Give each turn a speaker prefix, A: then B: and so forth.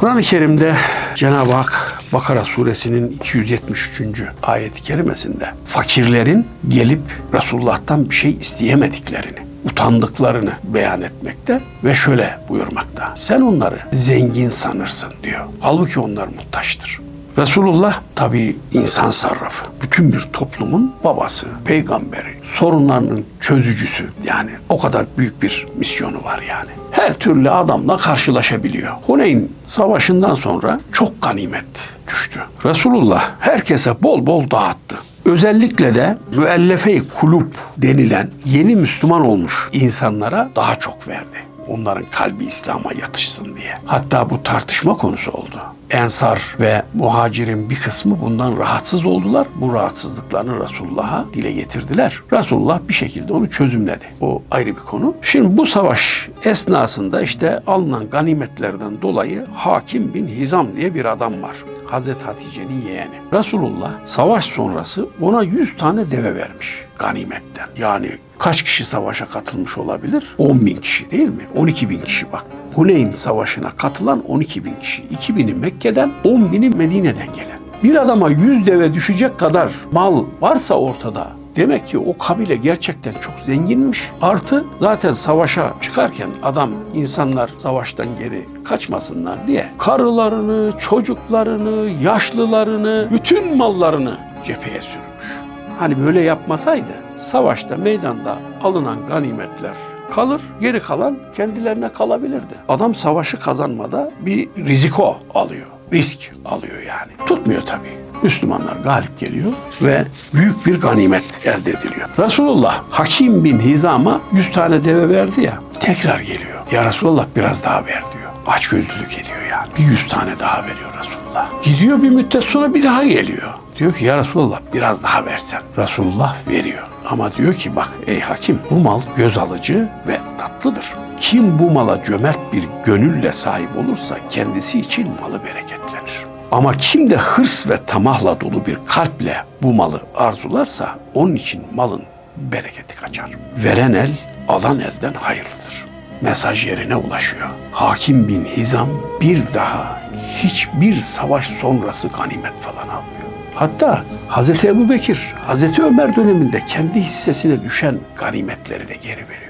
A: Kur'an-ı Kerim'de Cenab-ı Hak Bakara suresinin 273. ayet-i kerimesinde fakirlerin gelip Resulullah'tan bir şey isteyemediklerini, utandıklarını beyan etmekte ve şöyle buyurmakta. Sen onları zengin sanırsın diyor. Halbuki onlar muhtaçtır. Resulullah tabii insan sarrafı. Bütün bir toplumun babası, peygamberi, sorunlarının çözücüsü. Yani o kadar büyük bir misyonu var yani. Her türlü adamla karşılaşabiliyor. Huneyn savaşından sonra çok ganimet düştü. Resulullah herkese bol bol dağıttı. Özellikle de müellefe-i kulüp denilen yeni Müslüman olmuş insanlara daha çok verdi onların kalbi İslam'a yatışsın diye. Hatta bu tartışma konusu oldu. Ensar ve muhacirin bir kısmı bundan rahatsız oldular. Bu rahatsızlıklarını Resulullah'a dile getirdiler. Resulullah bir şekilde onu çözümledi. O ayrı bir konu. Şimdi bu savaş esnasında işte alınan ganimetlerden dolayı Hakim bin Hizam diye bir adam var. Hazreti Hatice'nin yeğeni. Resulullah savaş sonrası ona 100 tane deve vermiş ganimetten. Yani kaç kişi savaşa katılmış olabilir? 10 bin kişi değil mi? 12 bin kişi bak. Huneyn Savaşı'na katılan 12 bin kişi. 2 bini Mekke'den, 10 bini Medine'den gelen. Bir adama 100 deve düşecek kadar mal varsa ortada Demek ki o kabile gerçekten çok zenginmiş. Artı zaten savaşa çıkarken adam insanlar savaştan geri kaçmasınlar diye karılarını, çocuklarını, yaşlılarını, bütün mallarını cepheye sürmüş. Hani böyle yapmasaydı savaşta meydanda alınan ganimetler kalır, geri kalan kendilerine kalabilirdi. Adam savaşı kazanmada bir riziko alıyor, risk alıyor yani. Tutmuyor tabii. Müslümanlar galip geliyor ve büyük bir ganimet elde ediliyor. Resulullah Hakim bin Hizam'a 100 tane deve verdi ya tekrar geliyor. Ya Resulullah biraz daha ver diyor. Açgözlülük ediyor yani. Bir 100 tane daha veriyor Resulullah. Gidiyor bir müddet sonra bir daha geliyor. Diyor ki ya Resulullah biraz daha versen. Resulullah veriyor. Ama diyor ki bak ey hakim bu mal göz alıcı ve tatlıdır. Kim bu mala cömert bir gönülle sahip olursa kendisi için malı bereketlenir. Ama kim de hırs ve tamahla dolu bir kalple bu malı arzularsa onun için malın bereketi kaçar. Veren el alan elden hayırlıdır. Mesaj yerine ulaşıyor. Hakim bin Hizam bir daha hiçbir savaş sonrası ganimet falan almıyor. Hatta Hazreti Ebu Bekir, Hazreti Ömer döneminde kendi hissesine düşen ganimetleri de geri veriyor.